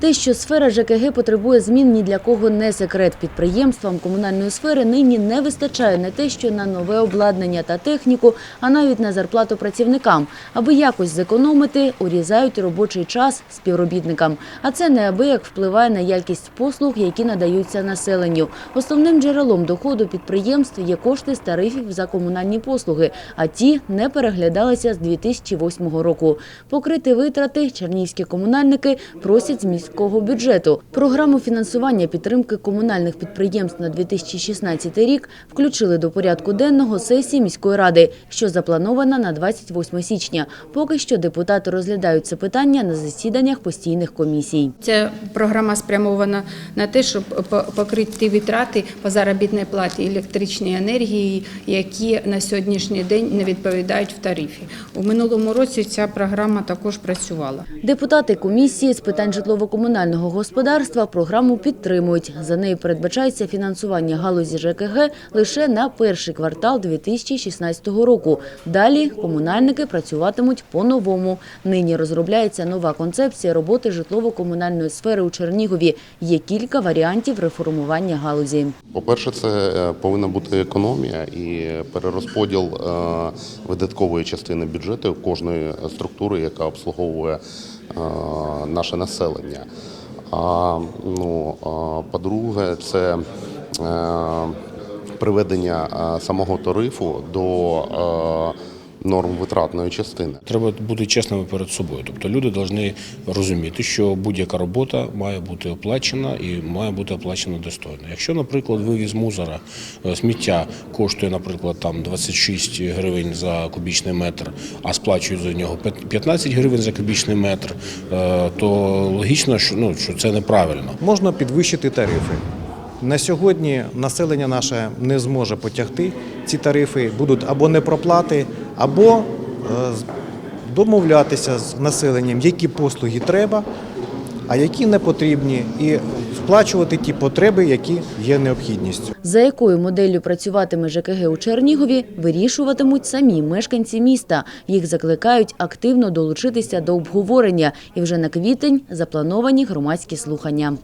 Те, що сфера ЖКГ потребує змін, ні для кого не секрет. Підприємствам комунальної сфери нині не вистачає не те, що на нове обладнання та техніку, а навіть на зарплату працівникам. Аби якось зекономити, урізають робочий час співробітникам. А це неабияк впливає на якість послуг, які надаються населенню. Основним джерелом доходу підприємств є кошти з тарифів за комунальні послуги, а ті не переглядалися з 2008 року. Покрити витрати чернігівські комунальники просять з міського бюджету. Програму фінансування підтримки комунальних підприємств на 2016 рік включили до порядку денного сесії міської ради, що запланована на 28 січня. Поки що депутати розглядають це питання на засіданнях постійних комісій. Ця програма спрямована на те, щоб по- покрити ті витрати по заробітній платі електричної енергії, які на сьогоднішній день не відповідають в тарифі. У минулому році ця програма також працювала. Депутати комісії з питань житлово-комунального господарства програму підтримують. За нею передбачається фінансування галузі ЖКГ лише на перший квартал 2016 року. Далі комунальники працюватимуть по-новому. Нині розробляється нова концепція роботи житлово-комунальної сфери у Чернігові. Є кілька варіантів реформування галузі. По-перше, це е, повинна бути економія і перерозподіл е, видаткової частини бюджету кожної структури, яка обслуговує наше населення. А ну, по-друге, це е, приведення е, самого тарифу до е, норм витратної частини. Треба бути чесними перед собою. Тобто люди повинні розуміти, що будь-яка робота має бути оплачена і має бути оплачена достойно. Якщо, наприклад, вивіз мусора, е, сміття коштує, наприклад, там 26 гривень за кубічний метр, а сплачують за нього 15 гривень за кубічний метр, е, то логічно, що ну що це неправильно. можна підвищити тарифи. На сьогодні населення наше не зможе потягти ці тарифи, будуть або непроплати, або е, домовлятися з населенням, які послуги треба, а які не потрібні, і сплачувати ті потреби, які є необхідністю. За якою моделлю працюватиме ЖКГ у Чернігові, вирішуватимуть самі мешканці міста. Їх закликають активно долучитися до обговорення. І вже на квітень заплановані громадські слухання.